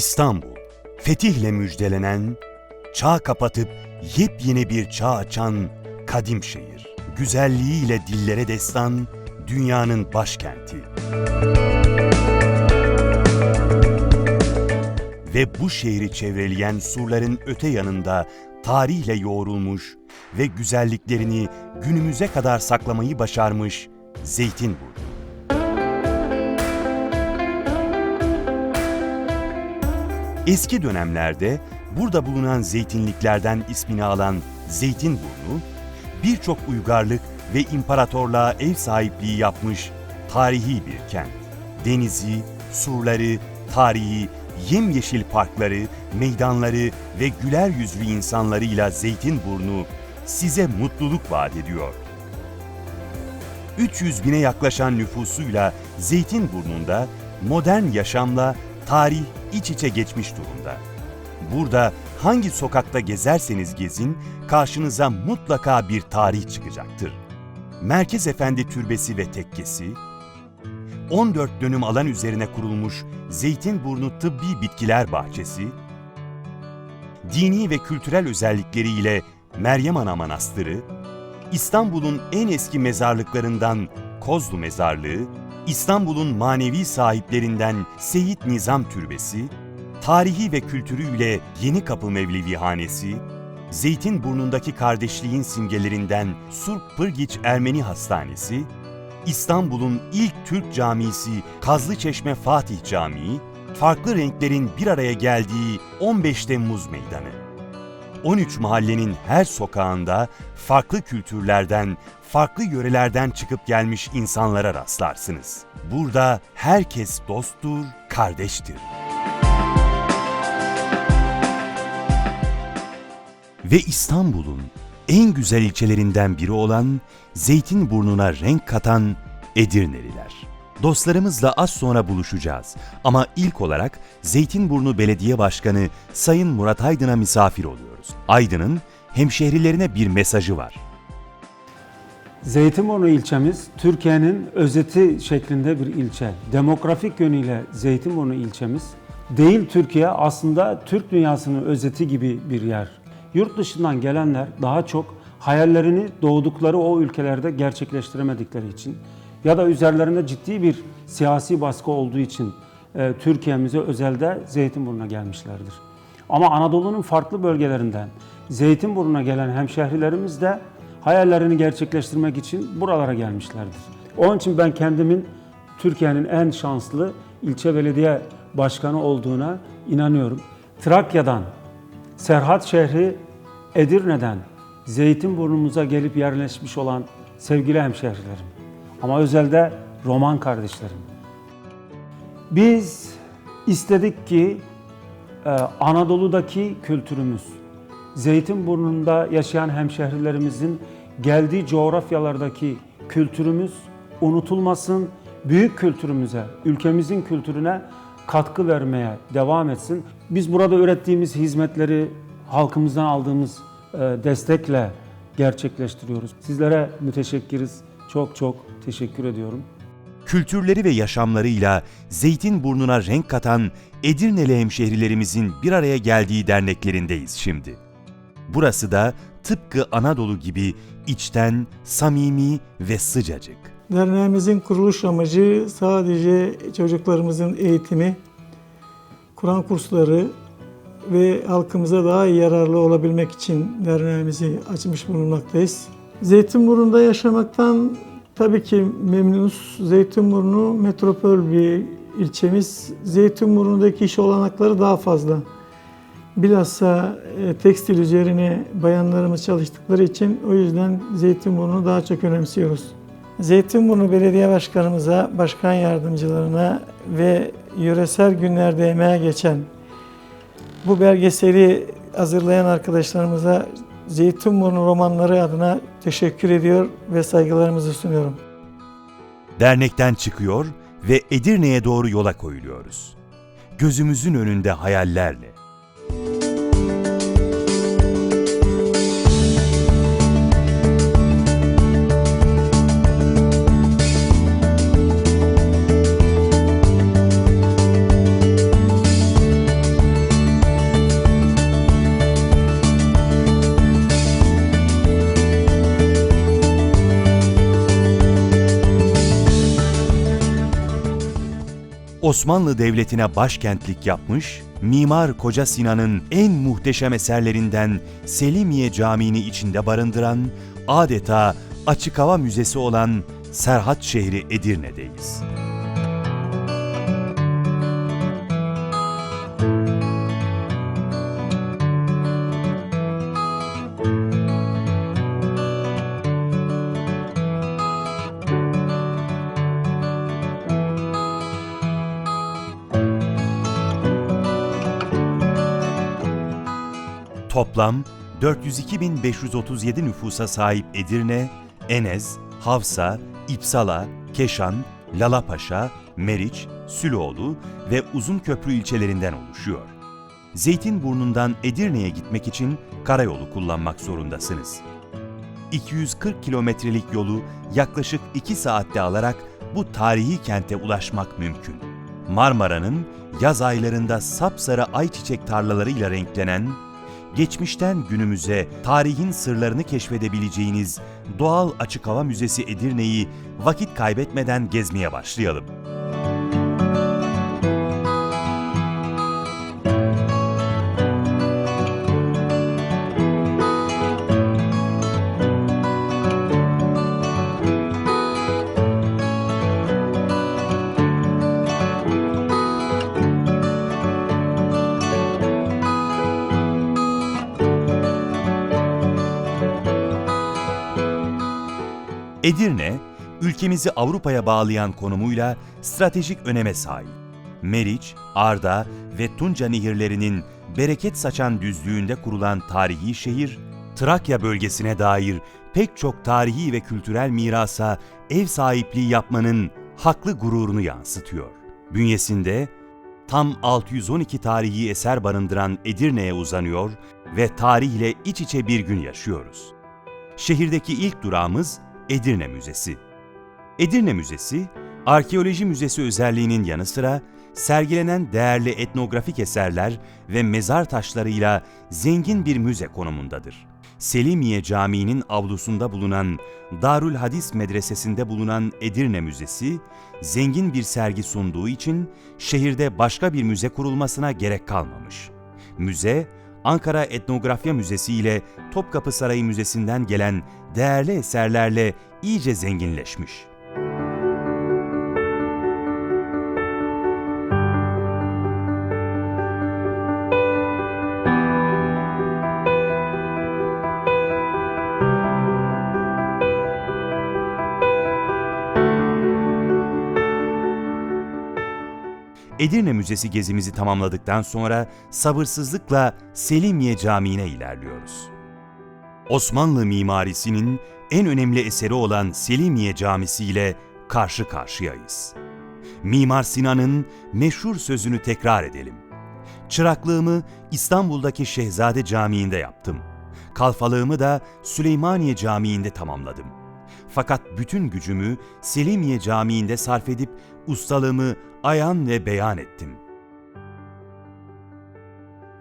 İstanbul, fetihle müjdelenen, çağ kapatıp yepyeni bir çağ açan kadim şehir. Güzelliğiyle dillere destan, dünyanın başkenti. Ve bu şehri çevreleyen surların öte yanında tarihle yoğrulmuş ve güzelliklerini günümüze kadar saklamayı başarmış Zeytinburnu. Eski dönemlerde burada bulunan zeytinliklerden ismini alan Zeytinburnu, birçok uygarlık ve imparatorluğa ev sahipliği yapmış tarihi bir kent. Denizi, surları, tarihi, yemyeşil parkları, meydanları ve güler yüzlü insanlarıyla Zeytinburnu size mutluluk vaat ediyor. 300 bine yaklaşan nüfusuyla Zeytinburnu'nda modern yaşamla tarih iç içe geçmiş durumda. Burada hangi sokakta gezerseniz gezin karşınıza mutlaka bir tarih çıkacaktır. Merkez Efendi Türbesi ve Tekkesi, 14 dönüm alan üzerine kurulmuş Zeytinburnu Tıbbi Bitkiler Bahçesi, dini ve kültürel özellikleriyle Meryem Ana Manastırı, İstanbul'un en eski mezarlıklarından Kozlu Mezarlığı, İstanbul'un manevi sahiplerinden Seyit Nizam Türbesi, tarihi ve kültürüyle Yeni Kapı Mevlevihanesi, Zeytinburnu'ndaki kardeşliğin simgelerinden Surp Pırgiç Ermeni Hastanesi, İstanbul'un ilk Türk camisi Kazlıçeşme Fatih Camii, farklı renklerin bir araya geldiği 15 Temmuz Meydanı. 13 mahallenin her sokağında farklı kültürlerden, farklı yörelerden çıkıp gelmiş insanlara rastlarsınız. Burada herkes dosttur, kardeştir. Ve İstanbul'un en güzel ilçelerinden biri olan Zeytinburnu'na renk katan Edirneliler. Dostlarımızla az sonra buluşacağız ama ilk olarak Zeytinburnu Belediye Başkanı Sayın Murat Aydın'a misafir oluyoruz. Aydın'ın hemşehrilerine bir mesajı var. Zeytinburnu ilçemiz Türkiye'nin özeti şeklinde bir ilçe. Demografik yönüyle Zeytinburnu ilçemiz değil Türkiye aslında Türk dünyasının özeti gibi bir yer. Yurt dışından gelenler daha çok hayallerini doğdukları o ülkelerde gerçekleştiremedikleri için ya da üzerlerinde ciddi bir siyasi baskı olduğu için e, Türkiye'mize özelde Zeytinburnu'na gelmişlerdir. Ama Anadolu'nun farklı bölgelerinden Zeytinburnu'na gelen hemşehrilerimiz de hayallerini gerçekleştirmek için buralara gelmişlerdir. Onun için ben kendimin Türkiye'nin en şanslı ilçe belediye başkanı olduğuna inanıyorum. Trakya'dan, Serhat şehri Edirne'den, Zeytinburnu'muza gelip yerleşmiş olan sevgili hemşehrilerim. Ama özelde Roman kardeşlerim. Biz istedik ki e, Anadolu'daki kültürümüz, Zeytinburnu'nda yaşayan hemşehrilerimizin geldiği coğrafyalardaki kültürümüz unutulmasın, büyük kültürümüze, ülkemizin kültürüne katkı vermeye devam etsin. Biz burada ürettiğimiz hizmetleri halkımızdan aldığımız e, destekle gerçekleştiriyoruz. Sizlere müteşekkiriz. Çok çok teşekkür ediyorum. Kültürleri ve yaşamlarıyla Zeytinburnu'na renk katan Edirneli hemşehrilerimizin bir araya geldiği derneklerindeyiz şimdi. Burası da tıpkı Anadolu gibi içten, samimi ve sıcacık. Derneğimizin kuruluş amacı sadece çocuklarımızın eğitimi, Kur'an kursları ve halkımıza daha iyi yararlı olabilmek için derneğimizi açmış bulunmaktayız. Zeytinburnu'nda yaşamaktan tabii ki memnunuz. Zeytinburnu metropol bir ilçemiz. Zeytinburnu'ndaki iş olanakları daha fazla. Bilhassa e, tekstil üzerine bayanlarımız çalıştıkları için o yüzden Zeytinburnu'nu daha çok önemsiyoruz. Zeytinburnu Belediye Başkanımıza, başkan yardımcılarına ve yöresel günlerde emeğe geçen bu belgeseli hazırlayan arkadaşlarımıza Zeytinburnu romanları adına teşekkür ediyor ve saygılarımızı sunuyorum. Dernekten çıkıyor ve Edirne'ye doğru yola koyuluyoruz. Gözümüzün önünde hayallerle. Osmanlı Devleti'ne başkentlik yapmış, Mimar Koca Sinan'ın en muhteşem eserlerinden Selimiye Camii'ni içinde barındıran, adeta açık hava müzesi olan Serhat şehri Edirne'deyiz. Toplam 402.537 nüfusa sahip Edirne, Enez, Havsa, İpsala, Keşan, Lalapaşa, Meriç, Süloğlu ve Uzunköprü ilçelerinden oluşuyor. Zeytinburnu'ndan Edirne'ye gitmek için karayolu kullanmak zorundasınız. 240 kilometrelik yolu yaklaşık 2 saatte alarak bu tarihi kente ulaşmak mümkün. Marmara'nın yaz aylarında sapsarı ayçiçek tarlalarıyla renklenen, geçmişten günümüze tarihin sırlarını keşfedebileceğiniz Doğal Açık Hava Müzesi Edirne'yi vakit kaybetmeden gezmeye başlayalım. Edirne, ülkemizi Avrupa'ya bağlayan konumuyla stratejik öneme sahip. Meriç, Arda ve Tunca nehirlerinin bereket saçan düzlüğünde kurulan tarihi şehir, Trakya bölgesine dair pek çok tarihi ve kültürel mirasa ev sahipliği yapmanın haklı gururunu yansıtıyor. Bünyesinde tam 612 tarihi eser barındıran Edirne'ye uzanıyor ve tarihle iç içe bir gün yaşıyoruz. Şehirdeki ilk durağımız Edirne Müzesi. Edirne Müzesi, arkeoloji müzesi özelliğinin yanı sıra sergilenen değerli etnografik eserler ve mezar taşlarıyla zengin bir müze konumundadır. Selimiye Camii'nin avlusunda bulunan Darül Hadis Medresesi'nde bulunan Edirne Müzesi, zengin bir sergi sunduğu için şehirde başka bir müze kurulmasına gerek kalmamış. Müze, Ankara Etnografya Müzesi ile Topkapı Sarayı Müzesi'nden gelen değerli eserlerle iyice zenginleşmiş. Edirne Müzesi gezimizi tamamladıktan sonra sabırsızlıkla Selimiye Camii'ne ilerliyoruz. Osmanlı mimarisinin en önemli eseri olan Selimiye Camisi ile karşı karşıyayız. Mimar Sinan'ın meşhur sözünü tekrar edelim. Çıraklığımı İstanbul'daki Şehzade Camii'nde yaptım. Kalfalığımı da Süleymaniye Camii'nde tamamladım. Fakat bütün gücümü Selimiye Camii'nde sarf edip ustalığımı ayan ve beyan ettim.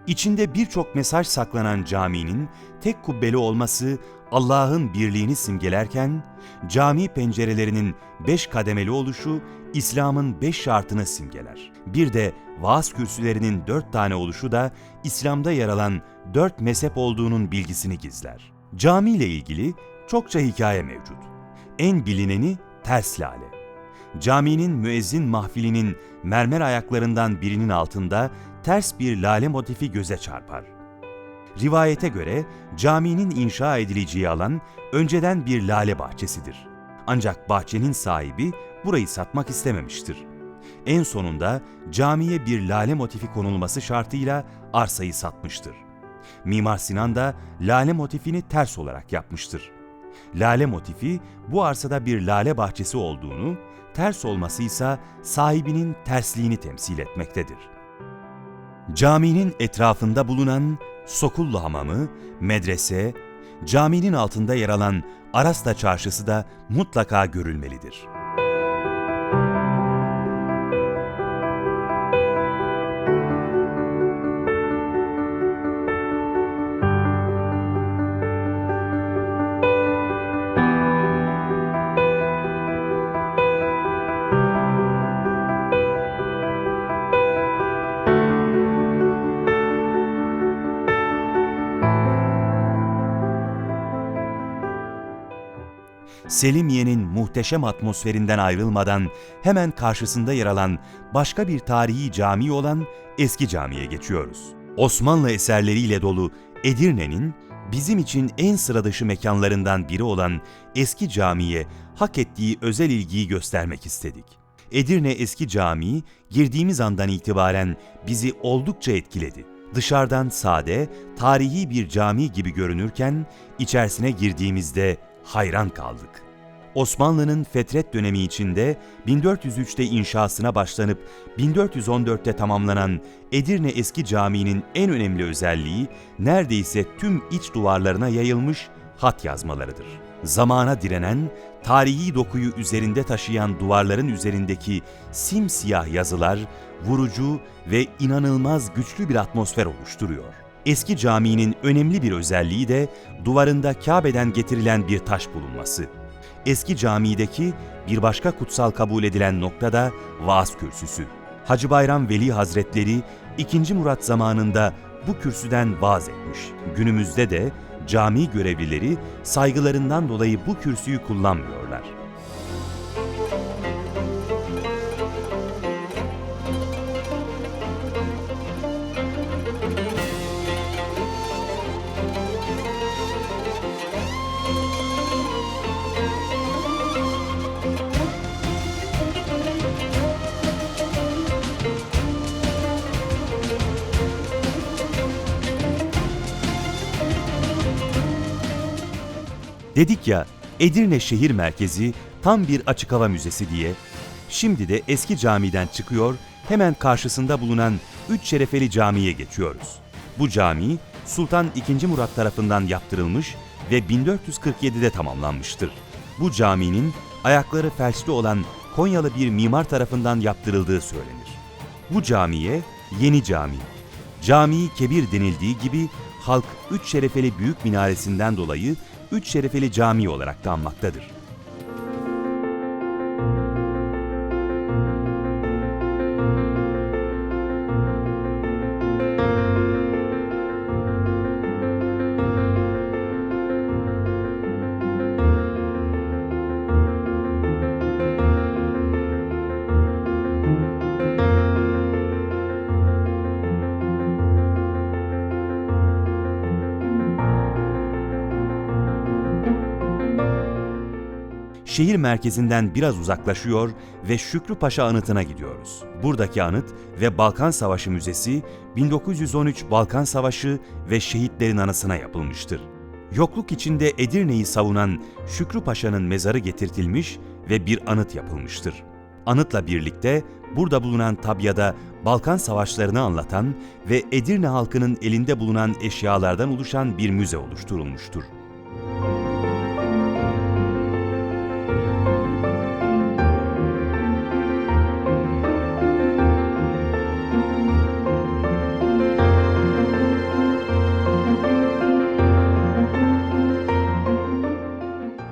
İçinde birçok mesaj saklanan caminin tek kubbeli olması Allah'ın birliğini simgelerken, cami pencerelerinin beş kademeli oluşu İslam'ın beş şartını simgeler. Bir de vaaz kürsülerinin dört tane oluşu da İslam'da yer alan dört mezhep olduğunun bilgisini gizler. Cami ile ilgili çokça hikaye mevcut. En bilineni ters lale. Caminin müezzin mahfilinin mermer ayaklarından birinin altında ters bir lale motifi göze çarpar. Rivayete göre caminin inşa edileceği alan önceden bir lale bahçesidir. Ancak bahçenin sahibi burayı satmak istememiştir. En sonunda camiye bir lale motifi konulması şartıyla arsayı satmıştır. Mimar Sinan da lale motifini ters olarak yapmıştır. Lale motifi bu arsada bir lale bahçesi olduğunu, ters olması ise sahibinin tersliğini temsil etmektedir. Caminin etrafında bulunan Sokullu Hamamı, medrese, caminin altında yer alan Arasta Çarşısı da mutlaka görülmelidir. Selimiye'nin muhteşem atmosferinden ayrılmadan hemen karşısında yer alan başka bir tarihi cami olan Eski Cami'ye geçiyoruz. Osmanlı eserleriyle dolu Edirne'nin bizim için en sıradışı mekanlarından biri olan Eski Cami'ye hak ettiği özel ilgiyi göstermek istedik. Edirne Eski Camii girdiğimiz andan itibaren bizi oldukça etkiledi. Dışarıdan sade, tarihi bir cami gibi görünürken içerisine girdiğimizde hayran kaldık. Osmanlı'nın fetret dönemi içinde 1403'te inşasına başlanıp 1414'te tamamlanan Edirne Eski Camii'nin en önemli özelliği neredeyse tüm iç duvarlarına yayılmış hat yazmalarıdır. Zamana direnen, tarihi dokuyu üzerinde taşıyan duvarların üzerindeki simsiyah yazılar vurucu ve inanılmaz güçlü bir atmosfer oluşturuyor. Eski caminin önemli bir özelliği de duvarında Kabe'den getirilen bir taş bulunması. Eski camideki bir başka kutsal kabul edilen noktada vaaz kürsüsü. Hacı Bayram Veli Hazretleri 2. Murat zamanında bu kürsüden vaaz etmiş. Günümüzde de cami görevlileri saygılarından dolayı bu kürsüyü kullanmıyorlar. Dedik ya Edirne şehir merkezi tam bir açık hava müzesi diye. Şimdi de eski camiden çıkıyor, hemen karşısında bulunan Üç Şerefeli Camii'ye geçiyoruz. Bu cami Sultan II. Murat tarafından yaptırılmış ve 1447'de tamamlanmıştır. Bu caminin ayakları felçli olan Konyalı bir mimar tarafından yaptırıldığı söylenir. Bu camiye Yeni Cami, Cami Kebir denildiği gibi halk Üç Şerefeli Büyük Minaresinden dolayı Üç Şerefeli Camii olarak da şehir merkezinden biraz uzaklaşıyor ve Şükrü Paşa Anıtı'na gidiyoruz. Buradaki anıt ve Balkan Savaşı Müzesi 1913 Balkan Savaşı ve şehitlerin anısına yapılmıştır. Yokluk içinde Edirne'yi savunan Şükrü Paşa'nın mezarı getirtilmiş ve bir anıt yapılmıştır. Anıtla birlikte burada bulunan tabyada Balkan Savaşlarını anlatan ve Edirne halkının elinde bulunan eşyalardan oluşan bir müze oluşturulmuştur.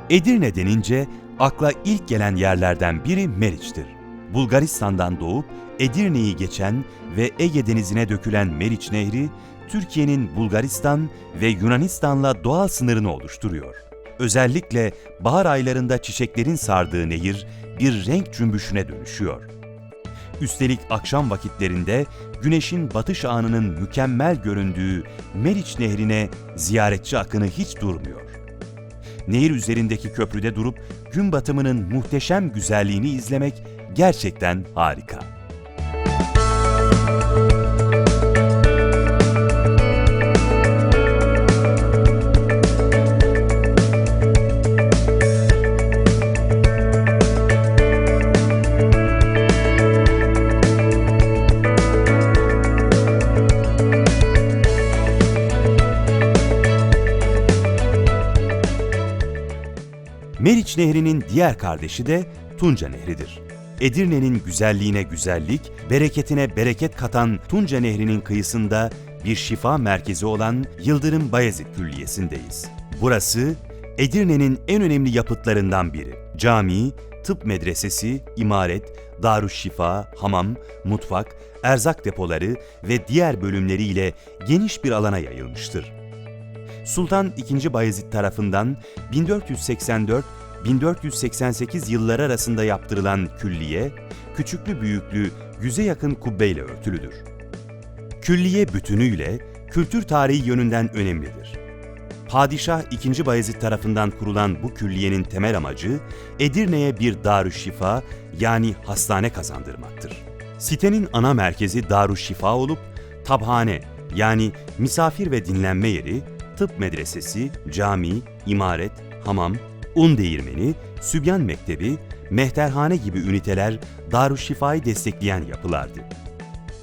Edirne denince akla ilk gelen yerlerden biri Meriç'tir. Bulgaristan'dan doğup Edirne'yi geçen ve Ege Denizi'ne dökülen Meriç Nehri, Türkiye'nin Bulgaristan ve Yunanistan'la doğal sınırını oluşturuyor. Özellikle bahar aylarında çiçeklerin sardığı nehir bir renk cümbüşüne dönüşüyor. Üstelik akşam vakitlerinde güneşin batış anının mükemmel göründüğü Meriç Nehri'ne ziyaretçi akını hiç durmuyor nehir üzerindeki köprüde durup gün batımının muhteşem güzelliğini izlemek gerçekten harika. Nehri'nin diğer kardeşi de Tunca Nehri'dir. Edirne'nin güzelliğine güzellik, bereketine bereket katan Tunca Nehri'nin kıyısında bir şifa merkezi olan Yıldırım Bayezid Külliyesi'ndeyiz. Burası Edirne'nin en önemli yapıtlarından biri. Cami, tıp medresesi, imaret, darüşşifa, hamam, mutfak, erzak depoları ve diğer bölümleriyle geniş bir alana yayılmıştır. Sultan II. Bayezid tarafından 1488 yılları arasında yaptırılan külliye, küçüklü büyüklü yüze yakın kubbeyle örtülüdür. Külliye bütünüyle kültür tarihi yönünden önemlidir. Padişah II. Bayezid tarafından kurulan bu külliyenin temel amacı Edirne'ye bir darüşşifa yani hastane kazandırmaktır. Sitenin ana merkezi darüşşifa olup tabhane yani misafir ve dinlenme yeri, tıp medresesi, cami, imaret, hamam, un değirmeni, sübyan mektebi, mehterhane gibi üniteler Darüşşifa'yı destekleyen yapılardı.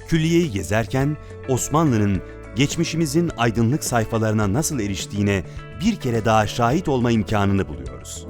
Külliyeyi gezerken Osmanlı'nın geçmişimizin aydınlık sayfalarına nasıl eriştiğine bir kere daha şahit olma imkanını buluyoruz.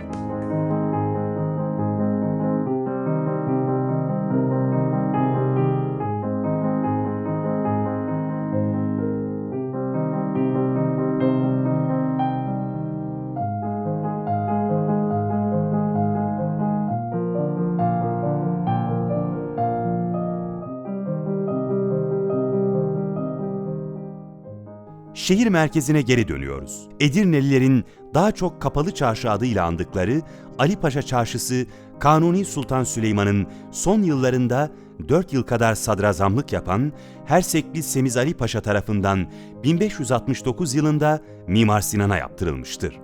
Şehir merkezine geri dönüyoruz. Edirnelilerin daha çok Kapalı Çarşı adıyla andıkları Ali Paşa Çarşısı, Kanuni Sultan Süleyman'ın son yıllarında 4 yıl kadar sadrazamlık yapan Hersekli Semiz Ali Paşa tarafından 1569 yılında Mimar Sinan'a yaptırılmıştır.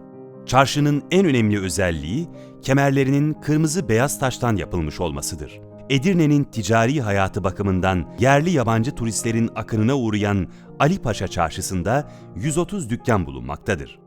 Çarşının en önemli özelliği kemerlerinin kırmızı beyaz taştan yapılmış olmasıdır. Edirne'nin ticari hayatı bakımından yerli yabancı turistlerin akınına uğrayan Ali Paşa Çarşısı'nda 130 dükkan bulunmaktadır.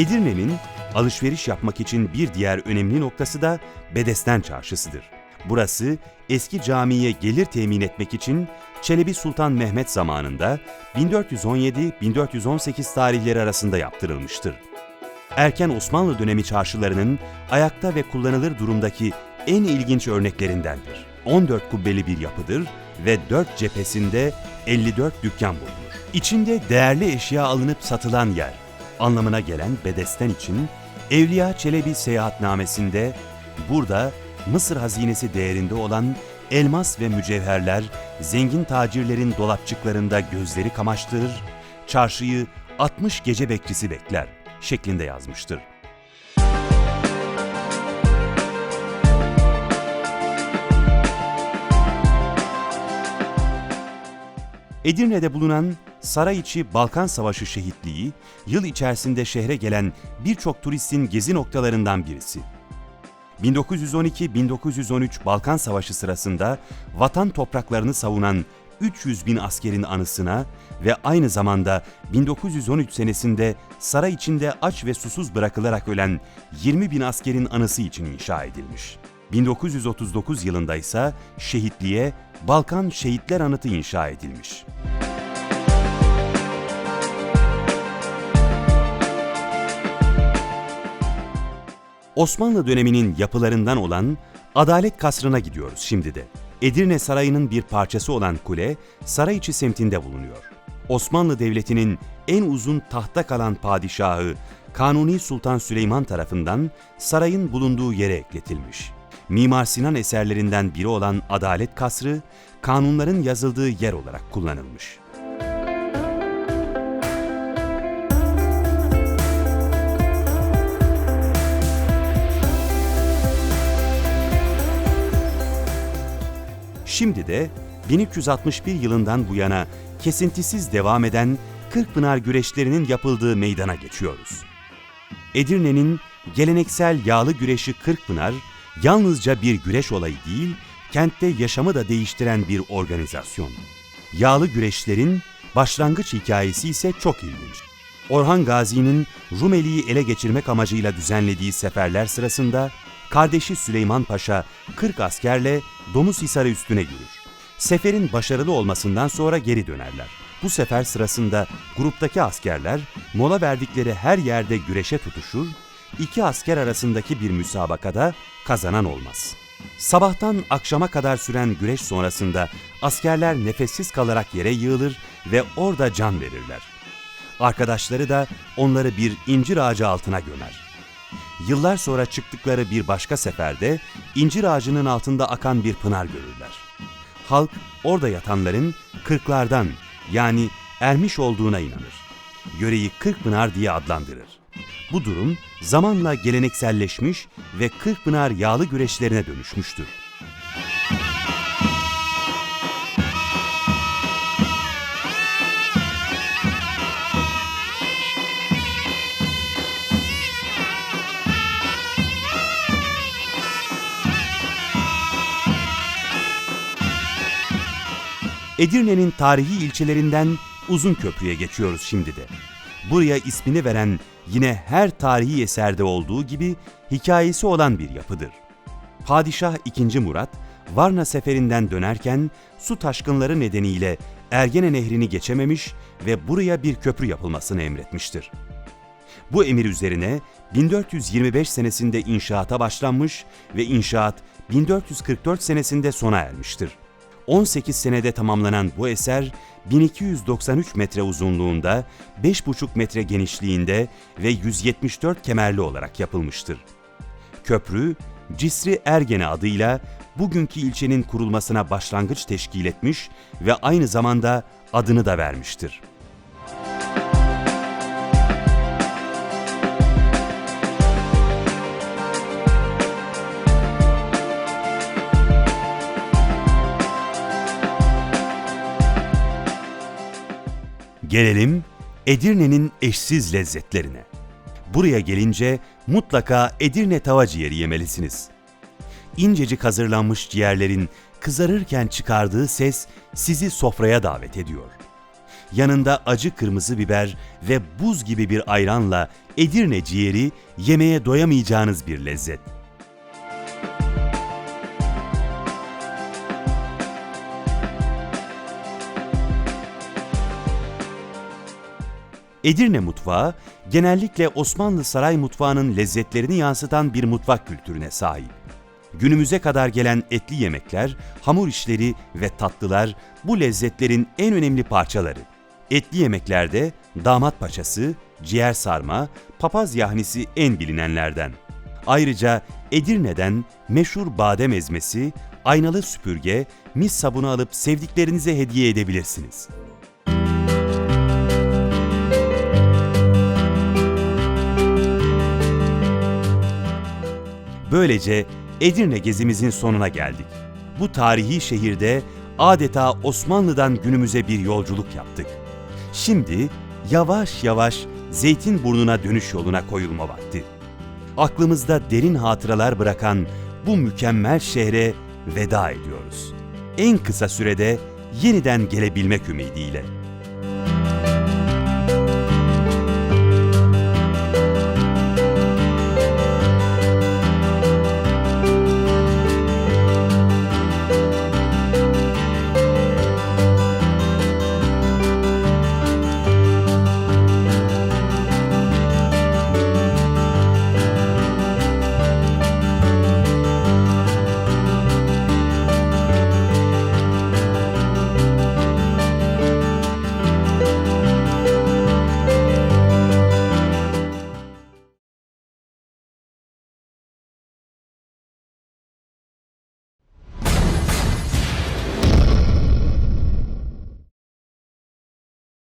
Edirne'nin alışveriş yapmak için bir diğer önemli noktası da Bedesten Çarşısı'dır. Burası eski camiye gelir temin etmek için Çelebi Sultan Mehmet zamanında 1417-1418 tarihleri arasında yaptırılmıştır. Erken Osmanlı dönemi çarşılarının ayakta ve kullanılır durumdaki en ilginç örneklerindendir. 14 kubbeli bir yapıdır ve 4 cephesinde 54 dükkan bulunur. İçinde değerli eşya alınıp satılan yer anlamına gelen Bedesten için Evliya Çelebi seyahatnamesinde burada Mısır hazinesi değerinde olan elmas ve mücevherler zengin tacirlerin dolapçıklarında gözleri kamaştırır, çarşıyı 60 gece bekçisi bekler şeklinde yazmıştır. Edirne'de bulunan Sarayiçi Balkan Savaşı şehitliği, yıl içerisinde şehre gelen birçok turistin gezi noktalarından birisi. 1912-1913 Balkan Savaşı sırasında vatan topraklarını savunan 300 bin askerin anısına ve aynı zamanda 1913 senesinde saray içinde aç ve susuz bırakılarak ölen 20 bin askerin anısı için inşa edilmiş. 1939 yılında ise şehitliğe Balkan Şehitler Anıtı inşa edilmiş. Osmanlı döneminin yapılarından olan Adalet Kasrı'na gidiyoruz şimdi de. Edirne Sarayı'nın bir parçası olan kule, Sarayiçi semtinde bulunuyor. Osmanlı Devleti'nin en uzun tahta kalan padişahı Kanuni Sultan Süleyman tarafından sarayın bulunduğu yere ekletilmiş. Mimar Sinan eserlerinden biri olan Adalet Kasrı, kanunların yazıldığı yer olarak kullanılmış. Şimdi de 1361 yılından bu yana kesintisiz devam eden Kırkpınar güreşlerinin yapıldığı meydana geçiyoruz. Edirne'nin geleneksel yağlı güreşi Kırkpınar, yalnızca bir güreş olayı değil, kentte yaşamı da değiştiren bir organizasyon. Yağlı güreşlerin başlangıç hikayesi ise çok ilginç. Orhan Gazi'nin Rumeli'yi ele geçirmek amacıyla düzenlediği seferler sırasında kardeşi Süleyman Paşa 40 askerle Domuzhisar'ı üstüne yürür. Seferin başarılı olmasından sonra geri dönerler. Bu sefer sırasında gruptaki askerler mola verdikleri her yerde güreşe tutuşur, iki asker arasındaki bir müsabakada kazanan olmaz. Sabahtan akşama kadar süren güreş sonrasında askerler nefessiz kalarak yere yığılır ve orada can verirler. Arkadaşları da onları bir incir ağacı altına gömer. Yıllar sonra çıktıkları bir başka seferde incir ağacının altında akan bir pınar görürler. Halk orada yatanların kırklardan yani ermiş olduğuna inanır. Yöreyi Kırkpınar diye adlandırır. Bu durum zamanla gelenekselleşmiş ve Kırkpınar yağlı güreşlerine dönüşmüştür. Edirne'nin tarihi ilçelerinden Uzunköprü'ye geçiyoruz şimdi de. Buraya ismini veren yine her tarihi eserde olduğu gibi hikayesi olan bir yapıdır. Padişah II. Murat, Varna seferinden dönerken su taşkınları nedeniyle Ergene Nehri'ni geçememiş ve buraya bir köprü yapılmasını emretmiştir. Bu emir üzerine 1425 senesinde inşaata başlanmış ve inşaat 1444 senesinde sona ermiştir. 18 senede tamamlanan bu eser 1293 metre uzunluğunda, 5,5 metre genişliğinde ve 174 kemerli olarak yapılmıştır. Köprü, Cisri Ergene adıyla bugünkü ilçenin kurulmasına başlangıç teşkil etmiş ve aynı zamanda adını da vermiştir. Gelelim Edirne'nin eşsiz lezzetlerine. Buraya gelince mutlaka Edirne tava ciğeri yemelisiniz. İncecik hazırlanmış ciğerlerin kızarırken çıkardığı ses sizi sofraya davet ediyor. Yanında acı kırmızı biber ve buz gibi bir ayranla Edirne ciğeri yemeğe doyamayacağınız bir lezzet. Edirne mutfağı genellikle Osmanlı saray mutfağının lezzetlerini yansıtan bir mutfak kültürüne sahip. Günümüze kadar gelen etli yemekler, hamur işleri ve tatlılar bu lezzetlerin en önemli parçaları. Etli yemeklerde damat paçası, ciğer sarma, papaz yahnisi en bilinenlerden. Ayrıca Edirne'den meşhur badem ezmesi, aynalı süpürge, mis sabunu alıp sevdiklerinize hediye edebilirsiniz. Böylece Edirne gezimizin sonuna geldik. Bu tarihi şehirde adeta Osmanlı'dan günümüze bir yolculuk yaptık. Şimdi yavaş yavaş Zeytinburnu'na dönüş yoluna koyulma vakti. Aklımızda derin hatıralar bırakan bu mükemmel şehre veda ediyoruz. En kısa sürede yeniden gelebilmek ümidiyle.